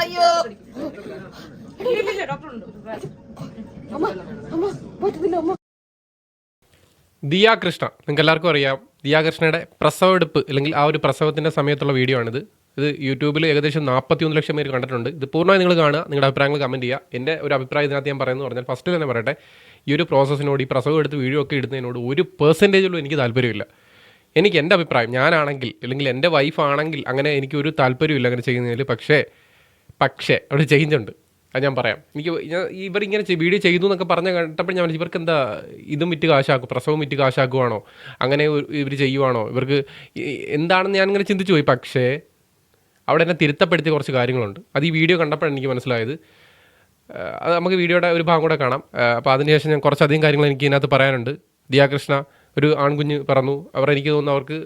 അയ്യോ. അമ്മ അമ്മ പറ്റുന്നില്ല അമ്മ ദിയ കൃഷ്ണ നിങ്ങൾക്ക് എല്ലാവർക്കും അറിയാം. ദിയാകൃഷ്ണയുടെ പ്രസവെടുപ്പ് അല്ലെങ്കിൽ ആ ഒരു പ്രസവത്തിന്റെ സമയത്തുള്ള വീഡിയോ ആണിത്. ഇത് യൂട്യൂബിൽ ഏകദേശം നാൽപ്പത്തി ഒന്ന് ലക്ഷം പേര് കണ്ടിട്ടുണ്ട്. ഇത് പൂർണമായി നിങ്ങൾ കാണുക നിങ്ങളുടെ അഭിപ്രായങ്ങൾ കമന്റ് ചെയ്യുക. എന്റെ ഒരു അഭിപ്രായം ഇതിനകത്ത് ഞാൻ പറയുന്നത് പറഞ്ഞാൽ ഫസ്റ്റ് തന്നെ പറയട്ടെ ഈ ഒരു പ്രോസസ്സിനോട് ഈ പ്രസവം എടുത്ത് വീഡിയോ ഒക്കെ ഇടുന്നതിനോട് ഒരു പെർസെന്റേജിലും എനിക്ക് താല്പര്യമില്ല. എനിക്ക് എന്റെ അഭിപ്രായം ഞാനാണെങ്കിൽ അല്ലെങ്കിൽ എന്റെ വൈഫാണെങ്കിൽ അങ്ങനെ എനിക്ക് ഒരു താല്പര്യമില്ല അങ്ങനെ ചെയ്യുന്നതിൽ. പക്ഷേ പക്ഷേ അവിടെ ചേഞ്ച് ഉണ്ട് അത് ഞാൻ പറയാം. എനിക്ക് ഇവർ ഇങ്ങനെ വീഡിയോ ചെയ്തു എന്നൊക്കെ പറഞ്ഞ കേട്ടപ്പോൾ ഞാൻ ഇവർക്ക് എന്താ ഇതും വിറ്റ് കാശാക്കും പ്രസവം വിറ്റ് കാശാക്കുവാണോ? അങ്ങനെ ഇവർ ചെയ്യുവാണോ? ഇവർക്ക് എന്താണെന്ന് ഞാൻ ഇങ്ങനെ ചിന്തിച്ചു പോയി. പക്ഷേ അവിടെ എന്നെ തിരുത്തപ്പെടുത്തിയ കുറച്ച് കാര്യങ്ങളുണ്ട്. അത് ഈ വീഡിയോ കണ്ടപ്പോഴാണ് എനിക്ക് മനസ്സിലായത്. അത് നമുക്ക് വീഡിയോയുടെ ഒരു ഭാഗം കൂടെ കാണാം. അപ്പോൾ അതിനുശേഷം ഞാൻ കുറച്ചധികം കാര്യങ്ങൾ എനിക്ക് ഇതിനകത്ത് പറയാനുണ്ട്. ദിയാകൃഷ്ണ ഒരു ആൺകുഞ്ഞ് പറഞ്ഞു അവർ എനിക്ക് തോന്നുന്നു അവർക്ക്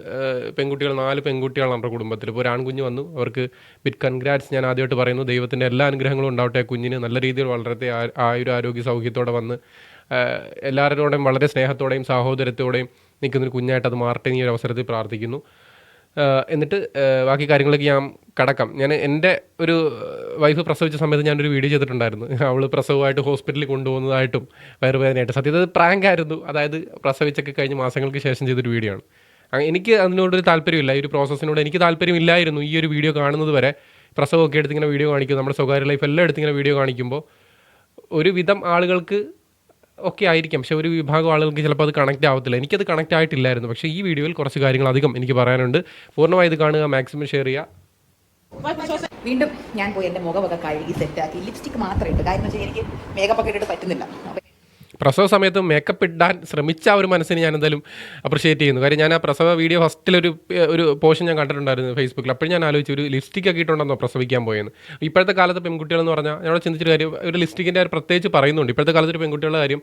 പെൺകുട്ടികൾ നാല് പെൺകുട്ടികളാണ് അവരുടെ കുടുംബത്തിൽ. ഇപ്പോൾ ഒരു ആൺകുഞ്ഞ് വന്നു. അവർക്ക് ബിറ്റ് കൺഗ്രാറ്റ്സ് ഞാൻ ആദ്യമായിട്ട് പറയുന്നു. ദൈവത്തിന്റെ എല്ലാ അനുഗ്രഹങ്ങളും ഉണ്ടാവട്ടെ. കുഞ്ഞിന് നല്ല രീതിയിൽ വളരത്തെ ആയുര ആരോഗ്യ സൗഖ്യത്തോടെ വന്ന് എല്ലാവരോടും വളരെ സ്നേഹത്തോടെയും സാഹോദര്യത്തോടെയും നിൽക്കുന്നൊരു കുഞ്ഞായിട്ട് അത് മാറട്ടെ ഈ ഒരു അവസരത്തിൽ പ്രാർത്ഥിക്കുന്നു. എന്നിട്ട് ബാക്കി കാര്യങ്ങളൊക്കെ ഞാൻ കടക്കാം. ഞാൻ എന്റെ ഒരു വൈഫ് പ്രസവിച്ച സമയത്ത് ഞാനൊരു വീഡിയോ ചെയ്തിട്ടുണ്ടായിരുന്നു. അവൾ പ്രസവമായിട്ട് ഹോസ്പിറ്റലിൽ കൊണ്ടുപോകുന്നതായിട്ടും വയറുവേദനയായിട്ട്. സത്യത്തിൽ അത് പ്രാങ്ക് ആയിരുന്നു അതായത് പ്രസവിച്ചൊക്കെ കഴിഞ്ഞ് മാസങ്ങൾക്ക് ശേഷം ചെയ്തൊരു വീഡിയോ ആണ്. എനിക്ക് അതിനോടൊരു താല്പര്യമില്ല. ഈ ഒരു പ്രോസസ്സിനോട് എനിക്ക് താല്പര്യമില്ലായിരുന്നു ഈ ഒരു വീഡിയോ കാണുന്നത് വരെ. പ്രസവമൊക്കെ എടുത്തിങ്ങനെ വീഡിയോ കാണിക്കും. നമ്മുടെ സ്വകാര്യ ലൈഫ് എല്ലാം എടുത്തിങ്ങനെ വീഡിയോ കാണിക്കുമ്പോൾ ഒരുവിധം ആളുകൾക്ക് ഒക്കെ ആയിരിക്കാം. പക്ഷെ ഒരു വിഭാഗം ആളുകൾക്ക് ചിലപ്പോൾ അത് കണക്ട് ആവത്തില്ല. എനിക്കത് കണക്ട് ആയിട്ടില്ലായിരുന്നു. പക്ഷേ ഈ വീഡിയോയിൽ കുറച്ച് കാര്യങ്ങൾ അധികം എനിക്ക് പറയാനുണ്ട്. പൂർണമായി ഇത് കാണുക മാക്സിമം ഷെയർ ചെയ്യുക. വീണ്ടും ഞാൻ പോയി എന്റെ മുഖമൊക്കെ കഴുകി സെറ്റാക്കി ലിപ്സ്റ്റിക് മാത്രം ഇട്ട്. കാര്യം വെച്ചാൽ എനിക്ക് മേക്കപ്പ് ഒക്കെ ഇട്ടിട്ട് പറ്റുന്നില്ല. പ്രസവ സമയത്ത് മേക്കപ്പ് ഇടാൻ ശ്രമിച്ച ആ ഒരു മനസ്സിന് ഞാൻ എന്തായാലും അപ്രിഷിയേറ്റ് ചെയ്യുന്നു. കാര്യം ഞാൻ ആ പ്രസവ വീഡിയോ ഫസ്റ്റിലൊരു ഒരു പോഷൻ ഞാൻ കണ്ടിട്ടുണ്ടായിരുന്നു ഫേസ്ബുക്കിൽ അപ്പോൾ ഞാൻ ആലോചിച്ചു ഒരു ലിപ്സ്റ്റിക് ഒക്കെ ഇട്ടുണ്ടെന്നോ പ്രസവിക്കാൻ പോയെന്ന്. ഇപ്പോഴത്തെ കാലത്ത് പെൺകുട്ടികൾ എന്ന് പറഞ്ഞാൽ ഞാൻ ചിന്തിച്ചൊരു കാര്യം ഒരു ലിപ്സ്റ്റിക്കിന്റെ ഒരു പ്രത്യേകിച്ച് പറയുന്നുണ്ട്. ഇപ്പോഴത്തെ കാലത്ത് ഒരു പെൺകുട്ടികളുടെ കാര്യം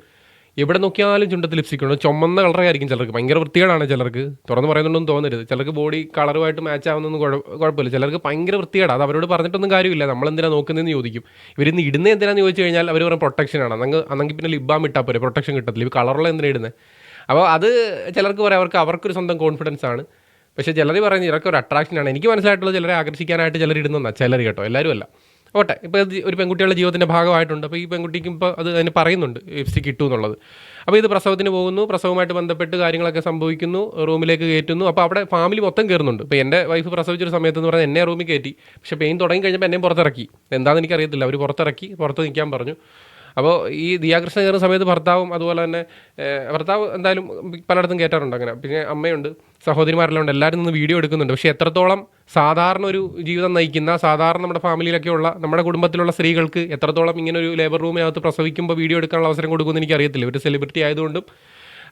എവിടെ നോക്കിയാലും ചുണ്ടത്ത് ലിപ്സ്റ്റിക് ഉണ്ട്. ചുമന്ന കളറായിരിക്കും ചിലർക്ക്. ഭയങ്കര വൃത്തികേടാണ് ചിലർക്ക്. തുറന്ന് പറയുന്നുണ്ടെന്ന് തോന്നരുത്. ചിലർക്ക് ബോഡി കളറുമായിട്ട് മാച്ച് ആവുന്നൊന്നും കുഴപ്പമില്ല. ചിലർക്ക് ഭയങ്കര വൃത്തികേടാണ് അത് അവരോട് പറഞ്ഞിട്ടൊന്നും കാര്യമില്ല. നമ്മൾ എന്തിനാണ് നോക്കുന്നതെന്ന് ചോദിക്കും. ഇവരിന്ന് ഇടുന്നത് എന്തിനാന്ന് ചോദിച്ചു കഴിഞ്ഞാൽ അവർ പറയും പ്രൊട്ടക്ഷനാണ് അന്നെങ്കിൽ അന്നെങ്കിൽ പിന്നെ ലിബാം ഇട്ടാൽ പോരെ. പ്രൊട്ടക്ഷൻ കിട്ടത്തില്ല. ഇവ കളറുള്ള എന്തിനാണ് ഇടുന്നത് അപ്പോൾ അത് ചിലർക്ക് പറയാം. അവർക്ക് അവർക്കൊരു സ്വന്തം കോൺഫിഡൻസ് ആണ്. പക്ഷേ ചിലർ പറയുന്നത് ഇവർക്ക് ഒരു അട്രാക്ഷനാണ് എനിക്ക് മനസ്സിലായിട്ടുള്ളത് ചിലരെ ആകർഷിക്കാനായിട്ട് ചിലർ ഇടുന്നതാണ് ചിലർ കേട്ടോ. എല്ലാവരും അല്ല. ഓട്ടെ ഇപ്പോൾ ഒരു പെൺകുട്ടികളുടെ ജീവിതത്തിന്റെ ഭാഗമായിട്ടുണ്ട്. അപ്പോൾ ഈ പെൺകുട്ടിക്കും ഇപ്പോൾ അത് അതിന് പറയുന്നുണ്ട് ലിപ്സ്റ്റിക് ഇട്ടു എന്നുള്ളത്. അപ്പോൾ ഇത് പ്രസവത്തിന് പോകുന്നു. പ്രസവമായിട്ട് ബന്ധപ്പെട്ട് കാര്യങ്ങളൊക്കെ സംഭവിക്കുന്നു. റൂമിലേക്ക് കയറ്റുന്നു. അപ്പോൾ അവിടെ ഫാമിലി മൊത്തം കയറുന്നുണ്ട്. ഇപ്പോൾ എന്റെ വൈഫ് പ്രസവിച്ചൊരു സമയത്ത് എന്ന് പറഞ്ഞാൽ എന്നെ റൂമിൽ കയറ്റി. പക്ഷേ പെയിൻ തുടങ്ങി കഴിഞ്ഞപ്പോൾ എന്നെയും പുറത്തിറക്കി. എന്താണെന്ന് എനിക്കറിയത്തില്ല. അവർ പുറത്തിറക്കി പുറത്ത് നിൽക്കാൻ പറഞ്ഞു. അപ്പോൾ ഈ ദിയാകൃഷ്ണ കയറുന്ന സമയത്ത് ഭർത്താവും അതുപോലെ തന്നെ ഭർത്താവ് എന്തായാലും പലയിടത്തും കയറ്റാറുണ്ട് അങ്ങനെ. പിന്നെ അമ്മയുണ്ട് സഹോദരിമാരെല്ലാം ഉണ്ട് എല്ലാവരും നിന്ന് വീഡിയോ എടുക്കുന്നുണ്ട്. പക്ഷേ എത്രത്തോളം സാധാരണ ഒരു ജീവിതം നയിക്കുന്ന സാധാരണ നമ്മുടെ ഫാമിലിയിലൊക്കെയുള്ള നമ്മുടെ കുടുംബത്തിലുള്ള സ്ത്രീകൾക്ക് എത്രത്തോളം ഇങ്ങനെ ഒരു ലേബർ റൂമിനകത്ത് പ്രസവിക്കുമ്പോൾ വീഡിയോ എടുക്കാനുള്ള അവസരം കൊടുക്കുമെന്ന് എനിക്കറിയത്തില്ല. ഒരു സെലിബ്രിറ്റി ആയതുകൊണ്ടും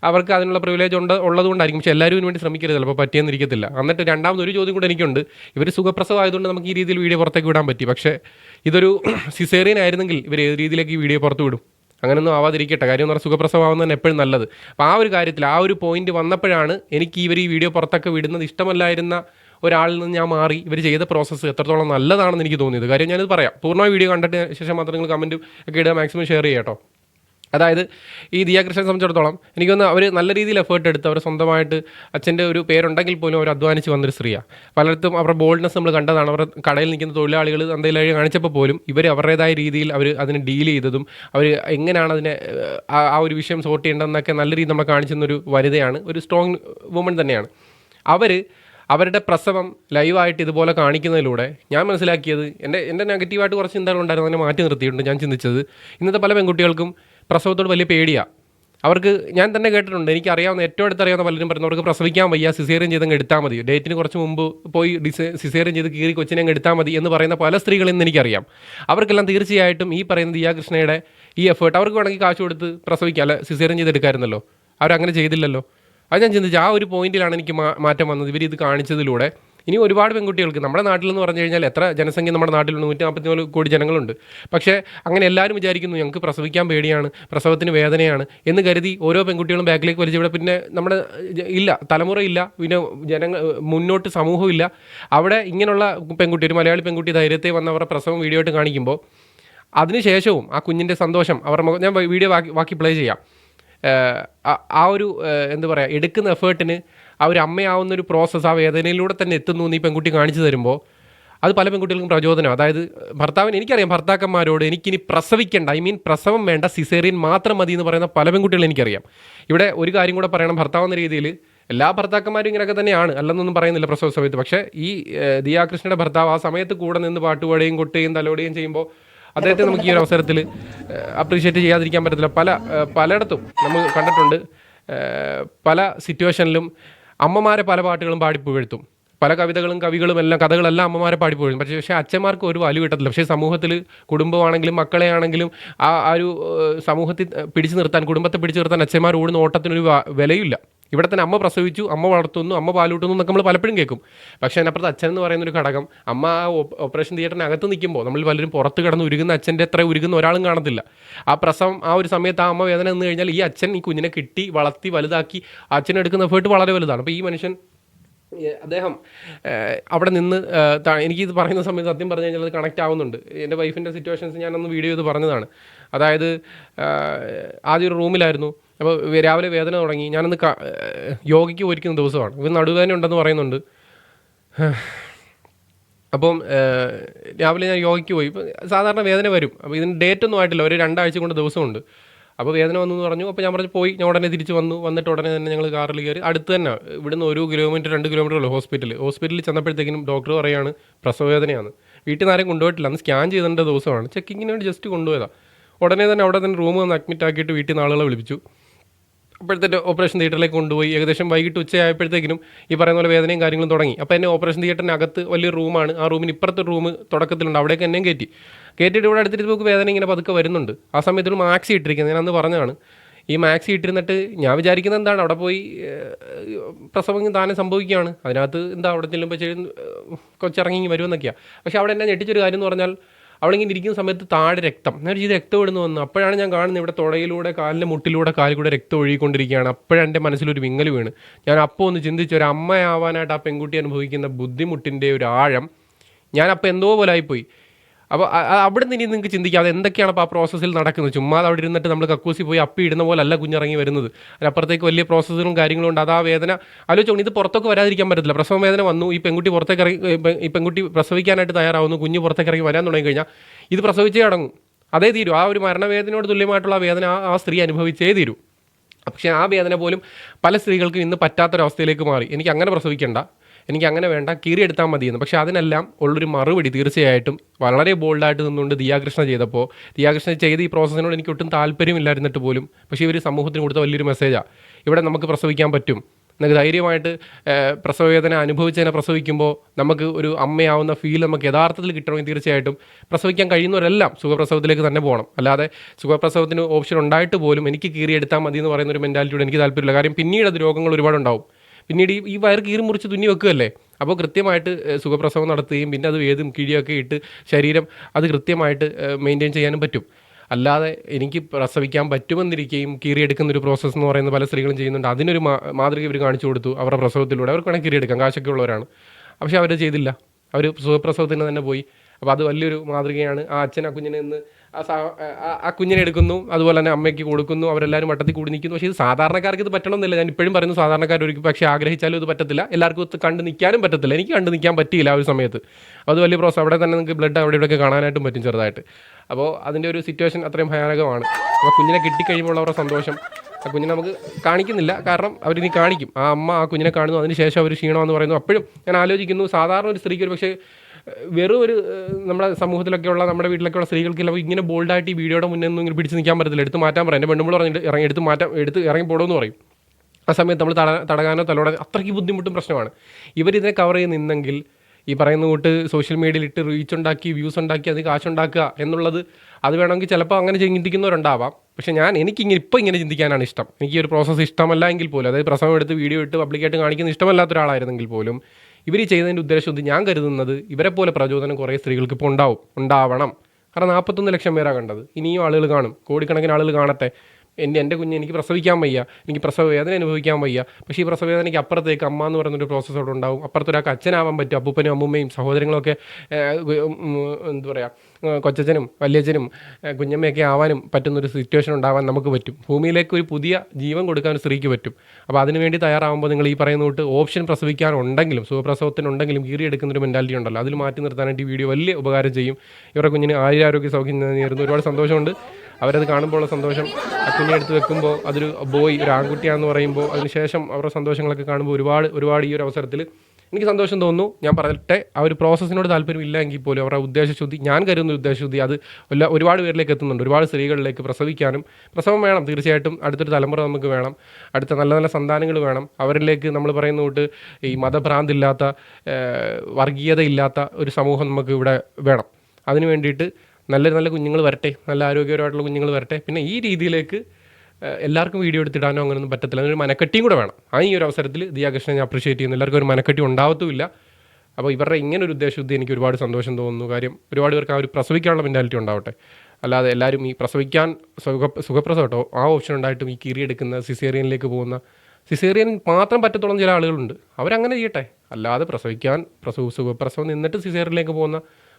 അവർക്ക് അതിനുള്ള പ്രിവിലേജ് ഉണ്ട് ഉള്ളതുകൊണ്ടായിരിക്കും. പക്ഷേ എല്ലാവരും വേണ്ടി ശ്രമിക്കരുത്. ചിലപ്പോൾ പറ്റിയെന്നിരിക്കത്തില്ല എന്നിട്ട് രണ്ടാമത് ഒരു ചോദ്യം കൂടെ എനിക്കുണ്ട്. ഇവർ സുഖപ്രസവമായതുകൊണ്ട് നമുക്ക് ഈ രീതിയിൽ വീഡിയോ പുറത്തേക്ക് വിടാൻ പറ്റി. പക്ഷേ ഇതൊരു സിസേറിയൻ ആയിരുന്നെങ്കിൽ ഇവർ ഏത് രീതിയിലേക്ക് ഈ വീഡിയോ പുറത്ത് വിടും? അങ്ങനെയൊന്നും ആവാതിരിക്കട്ടെ. കാര്യം എന്ന് പറഞ്ഞാൽ തന്നെ എപ്പോഴും നല്ലത്. അപ്പോൾ ആ ഒരു കാര്യത്തിൽ ആ ഒരു പോയിന്റ് വന്നപ്പോഴാണ് എനിക്ക് ഇവർ ഈ വീഡിയോ പുറത്തൊക്കെ വിടുന്നത് ഇഷ്ടമല്ലായിരുന്ന ഒരാളിൽ നിന്ന് ഞാൻ മാറി. ഇവർ ചെയ്ത പ്രോസസ്സ് എത്രത്തോളം നല്ലതാണെന്ന് എനിക്ക് തോന്നിയത്. കാര്യം ഞാനിത് പറയാം. പൂർണ വീഡിയോ കണ്ടിട്ട് ശേഷം മാത്രം നിങ്ങൾ കമന്റ് ഒക്കെ ഇടുക. മാക്സിമം ഷെയർ ചെയ്യാം കേട്ടോ. അതായത് ഈ ദിയാകൃഷ്ണനെ സംബന്ധിച്ചിടത്തോളം എനിക്കൊന്ന് അവർ നല്ല രീതിയിൽ എഫേർട്ട് എടുത്ത് അവർ സ്വന്തമായിട്ട് അച്ഛന്റെ ഒരു പേരുണ്ടെങ്കിൽ പോലും അവർ അധ്വാനിച്ച് വന്നൊരു സ്ത്രീയാണ് പലയിടത്തും അവരുടെ ബോൾഡ്നെസ് നമ്മൾ കണ്ടതാണ്. അവർ കടയിൽ നിൽക്കുന്ന തൊഴിലാളികൾ എന്തെങ്കിലും കാണിച്ചപ്പോൾ പോലും ഇവർ അവരുടേതായ രീതിയിൽ അവർ അതിനെ ഡീൽ ചെയ്തതും അവർ എങ്ങനെയാണ് അതിനെ ആ ഒരു വിഷയം സോർട്ട് ചെയ്യേണ്ടതെന്നൊക്കെ നല്ല രീതിയിൽ നമ്മൾ കാണിച്ചെന്നൊരു വനിതയാണ്. ഒരു സ്ട്രോങ് വുമൺ തന്നെയാണ്. അവർ അവരുടെ പ്രസവം ലൈവായിട്ട് ഇതുപോലെ കാണിക്കുന്നതിലൂടെ ഞാൻ മനസ്സിലാക്കിയത് എന്റെ എന്റെ നെഗറ്റീവായിട്ട് കുറച്ച് ചിന്തകളുണ്ടായിരുന്നു. അതിനെ മാറ്റി നിർത്തിയിട്ടുണ്ട് ഞാൻ ചിന്തിച്ചത്. ഇന്നത്തെ പല പെൺകുട്ടികൾക്കും പ്രസവത്തോട് വലിയ പേടിയാണ് അവർക്ക് ഞാൻ തന്നെ കേട്ടിട്ടുണ്ട് എനിക്ക് അറിയാവുന്ന ഏറ്റവും അടുത്തറിയാവുന്ന പലരും പറഞ്ഞു അവർക്ക് പ്രസവിക്കാൻ വയ്യ സിസേറിയൻ ചെയ്തങ്ങ് എടുത്താൽ മതി. ഡേറ്റിന് കുറച്ച് മുമ്പ് പോയി സിസേറിയൻ ചെയ്ത് കീറി കൊച്ചിനെ അങ്ങ് എടുത്താൽ മതി എന്ന് പറയുന്ന പല സ്ത്രീകളിൽ നിന്ന് എനിക്കറിയാം. അവർക്കെല്ലാം തീർച്ചയായിട്ടും ഈ പറയുന്ന ദിയാ കൃഷ്ണയുടെ ഈ എഫേർട്ട് അവർക്ക് വേണമെങ്കിൽ കാശ് കൊടുത്ത് പ്രസവിക്കാം. അല്ല സിസേറിയൻ ചെയ്തെടുക്കാമായിരുന്നല്ലോ അവരങ്ങനെ ചെയ്തില്ലല്ലോ. അത് ഞാൻ ചിന്തിച്ചു ആ ഒരു പോയിന്റിലാണ് എനിക്ക് മാറ്റം വന്നത്. ഇവർ ഇത് കാണിച്ചതിലൂടെ ഇനി ഒരുപാട് പെൺകുട്ടികൾക്ക് നമ്മുടെ നാട്ടിലെന്ന് പറഞ്ഞു കഴിഞ്ഞാൽ എത്ര ജനസംഖ്യ നമ്മുടെ നാട്ടിൽ നൂറ്റി നാൽപ്പത്തിനാല് കോടി ജനങ്ങളുണ്ട്. പക്ഷേ അങ്ങനെ എല്ലാവരും വിചാരിക്കുന്നു ഞങ്ങൾക്ക് പ്രസവിക്കാൻ പേടിയാണ് പ്രസവത്തിന് വേദനയാണ് എന്ന് കരുതി ഓരോ പെൺകുട്ടികളും ബാക്കിലേക്ക് വലിച്ചു ഇവിടെ പിന്നെ നമ്മുടെ ഇല്ല തലമുറ ഇല്ല പിന്നെ ജനങ്ങൾ മുന്നോട്ട് സമൂഹമില്ല. അവിടെ ഇങ്ങനെയുള്ള പെൺകുട്ടി ഒരു മലയാളി പെൺകുട്ടി ധൈര്യത്തെ വന്ന് അവരുടെ പ്രസവം വീഡിയോ ആയിട്ട് കാണിക്കുമ്പോൾ അതിനുശേഷവും ആ കുഞ്ഞിന്റെ സന്തോഷം അവർ ഞാൻ വീഡിയോ ബാക്കി ബാക്കി പ്ലേ ചെയ്യാം. ആ ഒരു എന്താ പറയുക എടുക്കുന്ന എഫേർട്ടിന് ആ ഒരു അമ്മയാവുന്ന ഒരു പ്രോസസ്സ് ആ വേദനയിലൂടെ തന്നെ എത്തുന്നു എന്ന് ഈ പെൺകുട്ടി കാണിച്ചു തരുമ്പോൾ അത് പല പെൺകുട്ടികൾക്കും പ്രചോദനം. അതായത് ഭർത്താവിന് എനിക്കറിയാം ഭർത്താക്കന്മാരോട് എനിക്കിനി പ്രസവിക്കേണ്ട ഐ മീൻ പ്രസവം വേണ്ട സിസേറിയൻ മാത്രം മതി എന്ന് പറയുന്ന പല പെൺകുട്ടികളും എനിക്കറിയാം. ഇവിടെ ഒരു കാര്യം കൂടെ പറയണം ഭർത്താവ് എന്ന രീതിയിൽ എല്ലാ ഭർത്താക്കന്മാരും ഇങ്ങനെയൊക്കെ തന്നെയാണ് അല്ലെന്നൊന്നും പറയുന്നില്ല പ്രസവ സമയത്ത്. പക്ഷേ ഈ ദിയാകൃഷ്ണയുടെ ഭർത്താവ് ആ സമയത്ത് കൂടെ നിന്ന് പാട്ടുപാടുകയും കൊട്ടുകയും തലോടുകയും ചെയ്യുമ്പോൾ അദ്ദേഹത്തെ നമുക്ക് ഈ ഒരു അവസരത്തിൽ അപ്രീഷിയേറ്റ് ചെയ്യാതിരിക്കാൻ പറ്റത്തില്ല. പല പലയിടത്തും നമ്മൾ കണ്ടിട്ടുണ്ട്. പല സിറ്റുവേഷനിലും അമ്മമാരെ പല പാട്ടുകളും പാടിപ്പുകഴ്ത്തും പല കവിതകളും കവികളും എല്ലാം കഥകളെല്ലാം അമ്മമാരെ പാടിപ്പോയിരുന്നു. പക്ഷേ പക്ഷേ അച്ഛന്മാർക്ക് ഒരു വാല്യൂ കിട്ടത്തില്ല. പക്ഷേ സമൂഹത്തിൽ കുടുംബമാണെങ്കിലും മക്കളെ ആണെങ്കിലും ആ ആ ഒരു സമൂഹത്തിൽ പിടിച്ചു നിർത്താൻ കുടുംബത്തെ പിടിച്ചു നിർത്താൻ അച്ഛന്മാർ ഓടുന്ന ഓട്ടത്തിനൊരു വിലയില്ല. ഇവിടെ തന്നെ അമ്മ പ്രസവിച്ചു അമ്മ വളർത്തുന്നു അമ്മ പാലൂട്ടുന്നു എന്നൊക്കെ നമ്മൾ പലപ്പോഴും കേൾക്കും. പക്ഷേ അതിനപ്പുറത്ത് അച്ഛൻ എന്ന് പറയുന്ന ഒരു ഘടകം അമ്മ ആ ഓപ്പറേഷൻ തിയേറ്ററിനകത്ത് നിൽക്കുമ്പോൾ നമ്മൾ പലരും പുറത്ത് കിടന്ന് ഉരുകുന്ന അച്ഛന്റെ അത്ര ഉരുകുന്ന ഒരാളും കാണത്തില്ല. ആ പ്രസവം ആ ഒരു സമയത്ത് ആ അമ്മ വേദന എന്ന് കഴിഞ്ഞാൽ ഈ അച്ഛൻ ഈ കുഞ്ഞിനെ കിട്ടി വളർത്തി വലുതാക്കി അച്ഛൻ എടുക്കുന്ന എഫേർട്ട് വളരെ വലുതാണ്. അപ്പോൾ ഈ മനുഷ്യൻ അദ്ദേഹം അവിടെ നിന്ന് എനിക്കിത് പറയുന്ന സമയത്ത് സത്യം പറഞ്ഞു കഴിഞ്ഞാൽ അത് കണക്റ്റ് ആവുന്നുണ്ട്. എന്റെ വൈഫിന്റെ സിറ്റുവേഷൻസ് ഞാനൊന്ന് വീഡിയോ ഇത് പറഞ്ഞതാണ്. അതായത് ആദ്യം ഒരു റൂമിലായിരുന്നു. അപ്പോൾ രാവിലെ വേദന തുടങ്ങി. ഞാനൊന്ന് യോഗയ്ക്ക് പോയിരിക്കുന്ന ദിവസമാണ്. ഇവർ നടുവേദന ഉണ്ടെന്ന് പറയുന്നുണ്ട്. അപ്പം രാവിലെ ഞാൻ യോഗയ്ക്ക് പോയി. സാധാരണ വേദന വരും. അപ്പോൾ ഇതിന് ഡേറ്റ് ഒന്നും ആയിട്ടില്ല. ഒരു രണ്ടാഴ്ച കൊണ്ട് ദിവസമുണ്ട്. അപ്പോൾ വേദന വന്നു എന്ന് പറഞ്ഞു. അപ്പോൾ ഞാൻ പറഞ്ഞു പോയി. ഞാൻ ഉടനെ തിരിച്ച് വന്നു. വന്നിട്ട് ഉടനെ തന്നെ ഞങ്ങൾ കാറിൽ കയറി അടുത്ത് തന്നെ ഇവിടുന്ന് ഒരു കിലോമീറ്റർ രണ്ട് കിലോമീറ്റർ ഉള്ളൂ ഹോസ്പിറ്റൽ ഹോസ്പിറ്റലിൽ ചെന്നപ്പോഴത്തേക്കിനും ഡോക്ടർ പറയാണ് പ്രസവവേദനയാണ് വീട്ടിൽ നിന്ന് ആരും കൊണ്ടുപോയിട്ടില്ല. അന്ന് സ്കാൻ ചെയ്തേണ്ട ദിവസമാണ്. ചെക്കിങ്ങിന് വേണ്ടി ജസ്റ്റ് കൊണ്ടുപോയതാണ് ഉടനെ തന്നെ അവിടെ തന്നെ റൂം വന്ന് അഡ്മിറ്റ് ആക്കിയിട്ട് വീട്ടിൽ നിന്ന് ആളുകളെ വിളിപ്പിച്ചു. അപ്പോഴത്തെ ഓപ്പറേഷൻ തിയേറ്ററിലേക്ക് കൊണ്ടുപോയി. ഏകദേശം വൈകിട്ട് ഉച്ചയായപ്പോഴത്തേക്കിനും ഈ പറയുന്ന പോലെ വേദനയും കാര്യങ്ങളും തുടങ്ങി. അപ്പോൾ എന്നെ ഓപ്പറേഷൻ തിയേറ്ററിനകത്ത് വലിയ റൂമാണ് ആ റൂമിന് ഇപ്പുറത്തെ റൂം തുടക്കത്തിലുണ്ട്. അവിടേക്ക് എന്നെയും കയറ്റി. കയറ്റിയിട്ട് ഇവിടെ അടുത്തിട്ട് നമുക്ക് വേദന ഇങ്ങനെ പതുക്കെ വരുന്നുണ്ട്. ആ സമയത്ത് മാക്സി ഇട്ടിരിക്കുന്നത് ഞാൻ അന്ന് പറഞ്ഞതാണ്. ഈ മാക്സി ഇട്ടിരുന്നിട്ട് ഞാൻ വിചാരിക്കുന്നത് എന്താണ്? അവിടെ പോയി പ്രസവം താനെ സംഭവിക്കുകയാണ്. അതിനകത്ത് എന്താ അവിടെ ചെല്ലുമ്പോൾ കൊച്ചിറങ്ങി വരുമെന്നൊക്കെയാണ് പക്ഷേ അവിടെ എന്നെ ഞെട്ടിച്ചൊരു കാര്യം എന്ന് പറഞ്ഞാൽ അവിടെ ഇങ്ങനെ ഇരിക്കുന്ന സമയത്ത് താഴെ രക്തം. ഞാൻ ചെയ്ത് രക്തം ഇടുന്നു വന്നു. അപ്പോഴാണ് ഞാൻ കാണുന്നത് ഇവിടെ തുടയിലൂടെ കാലിന്റെ മുട്ടിലൂടെ കാലിൽ കൂടെ രക്തം ഒഴുകിക്കൊണ്ടിരിക്കുകയാണ്. അപ്പോഴാണ് എന്റെ മനസ്സിലൊരു വിങ്ങൽ വീണ്. ഞാൻ അപ്പോൾ ഒന്ന് ചിന്തിച്ചു ഒരു അമ്മയാവാനായിട്ട് ആ പെൺകുട്ടി അനുഭവിക്കുന്ന ബുദ്ധിമുട്ടിന്റെ ഒരു ആഴം ഞാൻ അപ്പോൾ എന്തോ പോലെ ആയിപ്പോയി. അപ്പോൾ അവിടെ നിന്ന് ഇനി നിങ്ങൾക്ക് ചിന്തിക്കാം എന്തൊക്കെയാണ് അപ്പോൾ ആ പ്രോസസ്സിൽ നടക്കുന്നത്? ചുമ്മാ അവിടെ ഇരുന്നിട്ട് നമ്മൾ കക്കൂസി പോയി അപ്പി ഇടുന്ന പോലെ അല്ല കുഞ്ഞിറങ്ങി വരുന്നത്. അതിനപ്പുറത്തേക്ക് വലിയ പ്രോസസ്സുകളും കാര്യങ്ങളും ഉണ്ട്. അത് ആ വേദന ആലോചിച്ചോണ്ട് ഇത് പുറത്തൊക്കെ വരാതിരിക്കാൻ പറ്റത്തില്ല. പ്രസവ വേദന വന്നു ഈ പെൺകുട്ടി പുറത്തേക്ക് ഇറങ്ങി ഈ പെൺകുട്ടി പ്രസവിക്കാനായിട്ട് തയ്യാറാവുന്നു കുഞ്ഞ് പുറത്തേക്ക് ഇറങ്ങി വരാൻ തുടങ്ങി കഴിഞ്ഞാൽ ഇത് പ്രസവിച്ചേ അടങ്ങും. അതേ തീരും. ആ ഒരു മരണവേദനയോട് തുല്യമായിട്ടുള്ള വേദന ആ സ്ത്രീ അനുഭവിച്ചേ തീരൂ. പക്ഷേ ആ വേദന പോലും പല സ്ത്രീകൾക്കും ഇന്ന് പറ്റാത്തൊരവസ്ഥയിലേക്ക് മാറി. എനിക്ക് അങ്ങനെ പ്രസവിക്കണ്ട. എനിക്ക് അങ്ങനെ വേണ്ട കീറി കീറിയെടുത്താൽ മതിയെന്ന്. പക്ഷേ അതിനെല്ലാം ഉള്ളൊരു മറുപടി തീർച്ചയായിട്ടും വളരെ ബോൾഡായിട്ട് നിന്നുകൊണ്ട് ദിയാകൃഷ്ണ ചെയ്തപ്പോൾ ദിയാകൃഷ്ണ ചെയ്ത ഈ പ്രോസസ്സിനോട് എനിക്ക് ഒട്ടും താല്പര്യമില്ലായിരുന്നിട്ട് പോലും പക്ഷേ ഇവർ സമൂഹത്തിന് കൊടുത്ത വലിയൊരു മെസ്സേജാണ് ഇവിടെ നമുക്ക് പ്രസവിക്കാൻ പറ്റും. നമുക്ക് ധൈര്യമായിട്ട് പ്രസവവേദന അനുഭവിച്ചതിനെ പ്രസവിക്കുമ്പോൾ നമുക്ക് ഒരു അമ്മയാവുന്ന ഫീൽ നമുക്ക് യഥാർത്ഥത്തിൽ കിട്ടണമെങ്കിൽ തീർച്ചയായിട്ടും പ്രസവിക്കാൻ കഴിയുന്നവരെല്ലാം സുഖപ്രസവത്തിലേക്ക് തന്നെ പോകണം. അല്ലാതെ സുഖപ്രസവത്തിന് ഓപ്ഷൻ ഉണ്ടായിട്ട് പോലും എനിക്ക് കീറിയെടുത്താൽ മതി എന്ന് പറയുന്ന ഒരു മെന്റാലിറ്റിയോട് എനിക്ക് താല്പര്യമില്ല. കാര്യം പിന്നീട് അത് രോഗങ്ങൾ ഒരുപാടുണ്ടാവും. പിന്നീട് ഈ ഈ വയർ കീറി മുറിച്ച് തുന്നി വെക്കുകയല്ലേ? അപ്പോൾ കൃത്യമായിട്ട് സുഖപ്രസവം നടത്തുകയും പിന്നെ അത് വേദും കിഴിയൊക്കെ ഇട്ട് ശരീരം അത് കൃത്യമായിട്ട് മെയിന്റെയിൻ ചെയ്യാനും പറ്റും. അല്ലാതെ എനിക്ക് പ്രസവിക്കാൻ പറ്റുമെന്നിരിക്കുകയും കീറിയെടുക്കുന്ന ഒരു പ്രോസസ്സ് എന്ന് പറയുന്നത് പല സ്ത്രീകളും ചെയ്യുന്നുണ്ട്. അതിനൊരു മാതൃക ഇവർ കാണിച്ചു കൊടുത്തു അവരുടെ പ്രസവത്തിലൂടെ. അവർക്ക് വേണമെങ്കിൽ കീറിയെടുക്കാം. കാശൊക്കെ ഉള്ളവരാണ്. പക്ഷേ അവർ ചെയ്തില്ല. അവർ സുഖപ്രസവത്തിന് തന്നെ പോയി. അപ്പോൾ അത് വലിയൊരു മാതൃകയാണ്. ആ അച്ഛൻ ആ കുഞ്ഞിനെ ഇന്ന് ആ ആ- കുഞ്ഞിനെ എടുക്കുന്നു അതുപോലെ തന്നെ അമ്മയ്ക്ക് കൊടുക്കുന്നു അവരെല്ലാവരും വട്ടത്തിൽ കൂടി നിൽക്കുന്നു. പക്ഷേ ഇത് സാധാരണക്കാർക്ക് ഇത് പറ്റണമെന്നില്ല. ഞാൻ ഇപ്പോഴും പറയുന്നു സാധാരണക്കാർ ഒരു പക്ഷേ ആഗ്രഹിച്ചാലും ഇത് പറ്റത്തില്ല. എല്ലാവർക്കും ഇത് കണ്ട് നിൽക്കാനും പറ്റത്തില്ല. എനിക്ക് കണ്ട് നിൽക്കാൻ പറ്റിയില്ല ആ ഒരു സമയത്ത്. അത് വലിയ പ്രോസ് അവിടെ തന്നെ നിങ്ങൾക്ക് ബ്ലഡ് അവിടെ ഇവിടെയൊക്കെ കാണാനായിട്ടും പറ്റും ചെറുതായിട്ട്. അപ്പോൾ അതിന്റെ ഒരു സിറ്റുവേഷൻ അത്രയും ഭയാനകമാണ്. അപ്പോൾ കുഞ്ഞിനെ കിട്ടിക്കഴിയുമ്പോൾ അവരുടെ സന്തോഷം. ആ കുഞ്ഞിനെ നമുക്ക് കാണിക്കുന്നില്ല. കാരണം അവർ ഇനി കാണിക്കും. ആ അമ്മ ആ കുഞ്ഞിനെ കാണുന്നു. അതിന് ശേഷം അവർ ക്ഷീണമെന്ന് പറയുന്നു. അപ്പോഴും ഞാൻ ആലോചിക്കുന്നു സാധാരണ ഒരു സ്ത്രീക്ക് ഒരു പക്ഷേ വെറും ഒരു നമ്മുടെ സമൂഹത്തിലൊക്കെയുള്ള നമ്മുടെ വീട്ടിലൊക്കെയുള്ള ചിലപ്പോൾ ഇങ്ങനെ ബോൾഡായിട്ട് ഈ വീഡിയോയുടെ മുന്നേ ഒന്നും ഇങ്ങനെ പിടിച്ച് നിൽക്കാൻ പറ്റത്തില്ല. എടുത്ത് മാറ്റാൻ പറയും. എന്റെ പെണ്ണുമ്പോൾ പറഞ്ഞിട്ട് ഇറങ്ങി എടുത്ത് മാറ്റാം എടുത്ത് ഇറങ്ങി പോടുമെന്ന് പറയും. ആ സമയത്ത് നമ്മൾ തട തടകാനോ തലോടാനോ അത്രയ്ക്ക് ബുദ്ധിമുട്ടും പ്രശ്നമാണ്. ഇവരിതിനെ കവർ ചെയ്ത് നിന്നെങ്കിൽ ഈ പറയുന്ന കൂട്ട് സോഷ്യൽ മീഡിയയിൽ ഇട്ട് റീച്ച് ഉണ്ടാക്കി വ്യൂസ് ഉണ്ടാക്കി അത് കാശുണ്ടാക്കുക എന്നുള്ളത് അത് വേണമെങ്കിൽ ചിലപ്പോൾ അങ്ങനെ ചിന്തിക്കുന്നവരുണ്ടാവാം. പക്ഷെ ഞാൻ എനിക്ക് ഇങ്ങനെ ഇപ്പോൾ ഇങ്ങനെ ചിന്തിക്കാനാണ് ഇഷ്ടം. എനിക്ക് ഈ ഒരു പ്രോസസ്സ് ഇഷ്ടമല്ല എങ്കിൽ പോലും അതായത് പ്രസവം എടുത്ത് വീഡിയോ ഇട്ട് പബ്ലിക്കായിട്ട് കാണിക്കുന്ന ഇഷ്ടമല്ലാത്ത ഒരാളായിരുന്നെങ്കിൽ പോലും ഇവർ ചെയ്തതിന്റെ ഉദ്ദേശം ഞാൻ കരുതുന്നത് ഇവരെ പോലെ പ്രചോദനം കുറേ സ്ത്രീകൾക്ക് ഇപ്പോൾ ഉണ്ടാവും ഉണ്ടാവണം. കാരണം നാൽപ്പത്തൊന്ന് ലക്ഷം പേരാണ് കണ്ടത്. ഇനിയും ആളുകൾ കാണും. കോടിക്കണക്കിന് ആളുകൾ കാണട്ടെ. എന്റെ എന്റെ കുഞ്ഞ് എനിക്ക് പ്രസവിക്കാൻ വയ്യ. എനിക്ക് പ്രസവ വേദന അനുഭവിക്കാൻ വയ്യ. പക്ഷേ ഈ പ്രസവ വേദനയ്ക്ക് അപ്പുറത്തേക്ക് അമ്മ എന്ന് പറയുന്നൊരു പ്രോസസ്സ് അവിടെ ഉണ്ടാവും. അപ്പുറത്തൊരാൾക്ക് അച്ഛനാവാൻ പറ്റും അപ്പൂപ്പനും അമ്മൂമ്മയും സഹോദരങ്ങളൊക്കെ എന്താ പറയുക കൊച്ചച്ഛനും വല്യച്ഛനും കുഞ്ഞമ്മയൊക്കെ ആവാനും പറ്റുന്നൊരു സിറ്റുവേഷൻ ഉണ്ടാവാൻ നമുക്ക് പറ്റും. ഭൂമിയിലേക്ക് ഒരു പുതിയ ജീവൻ കൊടുക്കാൻ ഒരു സ്ത്രീക്ക് പറ്റും. അപ്പോൾ അതിനുവേണ്ടി തയ്യാറാവുമ്പോൾ നിങ്ങൾ ഈ പറയുന്ന തൊട്ട് ഓപ്ഷൻ പ്രസവിക്കാനുണ്ടെങ്കിലും സുഖപ്രസവത്തിനുണ്ടെങ്കിലും കീറിയെടുക്കുന്നൊരു മെന്റാലിറ്റി ഉണ്ടല്ലോ. അതിൽ മാറ്റി നിർത്താനായിട്ട് ഈ വീഡിയോ വലിയ ഉപകാരം ചെയ്യും. ഇവരുടെ കുഞ്ഞിന് ആരോഗ്യ സൗഖ്യം നേരുന്ന ഒരുപാട് സന്തോഷമുണ്ട്. അവരത് കാണുമ്പോഴുള്ള സന്തോഷം. ആ കുഞ്ഞിനെ എടുത്ത് വെക്കുമ്പോൾ അതൊരു ബോയ് ഒരു ആൺകുട്ടിയാണെന്ന് പറയുമ്പോൾ അതിനുശേഷം അവരുടെ സന്തോഷങ്ങളൊക്കെ കാണുമ്പോൾ ഒരുപാട് ഒരുപാട് ഈ ഒരു അവസരത്തിൽ എനിക്ക് സന്തോഷം തോന്നുന്നു. ഞാൻ പറഞ്ഞിട്ടെ ആ ഒരു പ്രോസസ്സിനോട് താല്പര്യമില്ല എങ്കിൽ പോലും അവരുടെ ഉദ്ദേശശുദ്ധി ഞാൻ കരുതുന്ന ഉദ്ദേശശുദ്ധി അത് എല്ലാ ഒരുപാട് പേരിലേക്ക് എത്തുന്നുണ്ട്. ഒരുപാട് സ്ത്രീകളിലേക്ക് പ്രസവിക്കാനും പ്രസവം വേണം തീർച്ചയായിട്ടും അടുത്തൊരു തലമുറ നമുക്ക് വേണം. അടുത്ത നല്ല നല്ല സന്താനങ്ങൾ വേണം. അവരിലേക്ക് നമ്മൾ പറയുന്ന തൊട്ട് ഈ മതഭ്രാന്തില്ലാത്ത വർഗീയതയില്ലാത്ത ഒരു സമൂഹം നമുക്ക് ഇവിടെ വേണം. അതിന് വേണ്ടിയിട്ട് നല്ല നല്ല കുഞ്ഞുങ്ങൾ വരട്ടെ നല്ല ആരോഗ്യപരമായിട്ടുള്ള കുഞ്ഞുങ്ങൾ വരട്ടെ. പിന്നെ ഈ രീതിയിലേക്ക് എല്ലാവർക്കും വീഡിയോ എടുത്തിടാനോ അങ്ങനെയൊന്നും പറ്റത്തില്ല. അതിനൊരു മനക്കെട്ടിയും കൂടെ വേണം. ആ ഈ ഒരു അവസരത്തിൽ ദിയാകൃഷ്ണൻ ഞാൻ അപ്രീഷിയേറ്റ് ചെയ്യുന്നു. എല്ലാവർക്കും ഒരു മനക്കെട്ടി ഉണ്ടാവത്തുമില്ല. അപ്പോൾ ഇവരുടെ ഇങ്ങനെ ഒരു ഉദ്ദേശശുദ്ധി എനിക്ക് ഒരുപാട് സന്തോഷം തോന്നുന്നു. കാര്യം ഒരുപാട് പേർക്ക് ആ ഒരു പ്രസവിക്കാനുള്ള മെന്റാലിറ്റി ഉണ്ടാവട്ടെ. അല്ലാതെ എല്ലാവരും ഈ പ്രസവിക്കാൻ സുഖ സുഖപ്രസവം കേട്ടോ ആ ഓപ്ഷൻ ഉണ്ടായിട്ടും ഈ കീറിയെടുക്കുന്ന സിസേറിയനിലേക്ക് പോകുന്ന സിസേറിയൻ മാത്രം പറ്റത്തോളം ചില ആളുകളുണ്ട്. അവരങ്ങനെ ചെയ്യട്ടെ. അല്ലാതെ പ്രസവിക്കാൻ പ്രസവ സുഖപ്രസവം നിന്നിട്ട് സിസേറിയനിലേക്ക് പോകുന്ന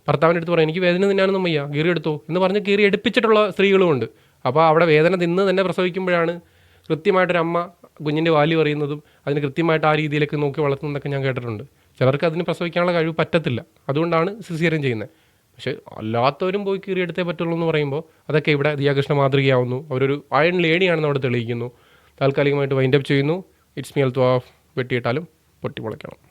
ഭർത്താവിന്റെ അടുത്ത് പറയും എനിക്ക് വേദന തിന്നാനൊന്നും വയ്യ കീറി എടുത്തോ. എന്ന് പറഞ്ഞ് കീറി എടുപ്പിച്ചിട്ടുള്ള സ്ത്രീകളുമുണ്ട്. അപ്പോൾ അവിടെ വേദന തിന്ന് തന്നെ പ്രസവിക്കുമ്പോഴാണ് കൃത്യമായിട്ടൊരു അമ്മ കുഞ്ഞിന്റെ വാല്യൂ അറിയുന്നതും അതിന് കൃത്യമായിട്ട് ആ രീതിയിലേക്ക് നോക്കി വളർത്തുന്നതൊക്കെ ഞാൻ കേട്ടിട്ടുണ്ട്. ചിലർക്ക് അതിന് പ്രസവിക്കാനുള്ള കഴിവ് പറ്റത്തില്ല. അതുകൊണ്ടാണ് സിസേറിയൻ ചെയ്യുന്നത്. പക്ഷെ അല്ലാത്തവരും പോയി കീറിയെടുത്തേ പറ്റുള്ളൂ എന്ന് പറയുമ്പോൾ അതൊക്കെ ഇവിടെ ദിയാകൃഷ്ണ മാതൃകയാവുന്നു. അവരൊരു അയൺ ലേണിയാണെന്ന് അവിടെ തെളിയിക്കുന്നു. താൽക്കാലികമായിട്ട് വൈൻഡപ്പ് ചെയ്യുന്നു. ഇറ്റ്സ് മി ഹെൽത്ത് ഓഫ് വെട്ടിയിട്ടാലും പൊട്ടിമുളയ്ക്കണം.